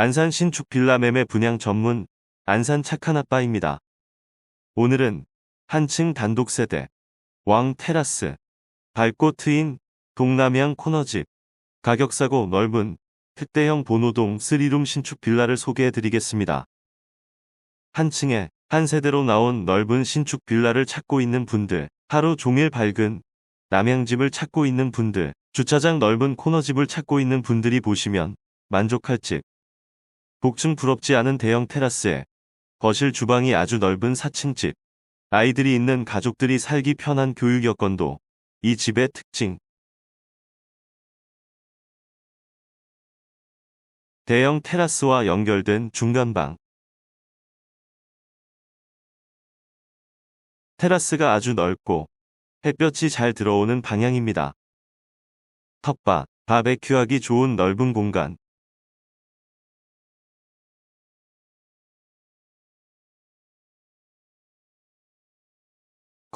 안산 신축 빌라 매매 분양 전문 안산 착한 아빠입니다. 오늘은 한층 단독 세대 왕 테라스 밝고 트인 동남향 코너집 가격 싸고 넓은 특대형 본호동 3룸 신축 빌라를 소개해 드리겠습니다. 한 층에 한 세대로 나온 넓은 신축 빌라를 찾고 있는 분들, 하루 종일 밝은 남양집을 찾고 있는 분들, 주차장 넓은 코너집을 찾고 있는 분들이 보시면 만족할 집. 복층 부럽지 않은 대형 테라스에 거실 주방이 아주 넓은 4층 집. 아이들이 있는 가족들이 살기 편한 교육 여건도 이 집의 특징. 대형 테라스와 연결된 중간방. 테라스가 아주 넓고 햇볕이 잘 들어오는 방향입니다. 텃밭, 바베큐하기 좋은 넓은 공간.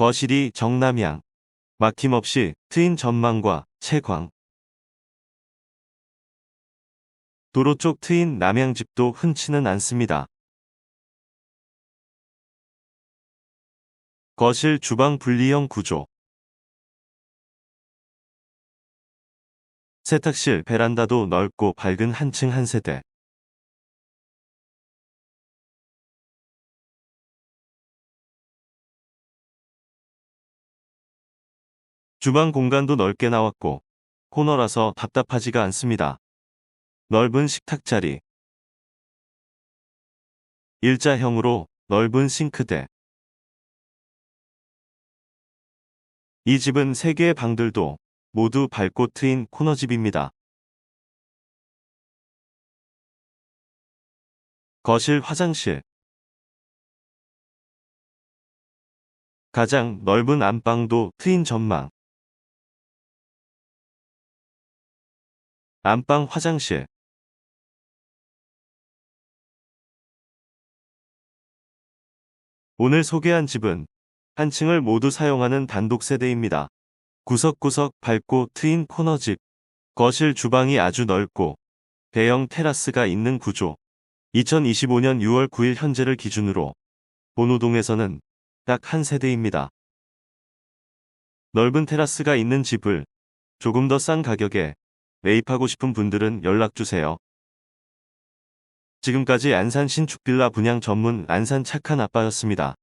거실이 정남향. 막힘없이 트인 전망과 채광. 도로 쪽 트인 남양집도 흔치는 않습니다. 거실 주방 분리형 구조. 세탁실 베란다도 넓고 밝은 한층 한 세대. 주방 공간도 넓게 나왔고 코너라서 답답하지가 않습니다. 넓은 식탁 자리. 일자형으로 넓은 싱크대. 이 집은 3개의 방들도 모두 밝고 트인 코너집입니다. 거실 화장실 가장 넓은 안방도 트인 전망 안방 화장실 오늘 소개한 집은 한 층을 모두 사용하는 단독 세대입니다. 구석구석 밝고 트인 코너집, 거실 주방이 아주 넓고 대형 테라스가 있는 구조. 2025년 6월 9일 현재를 기준으로 본우동에서는 딱 한 세대입니다. 넓은 테라스가 있는 집을 조금 더 싼 가격에 매입하고 싶은 분들은 연락주세요. 지금까지 안산 신축빌라 분양 전문 안산 착한 아빠였습니다.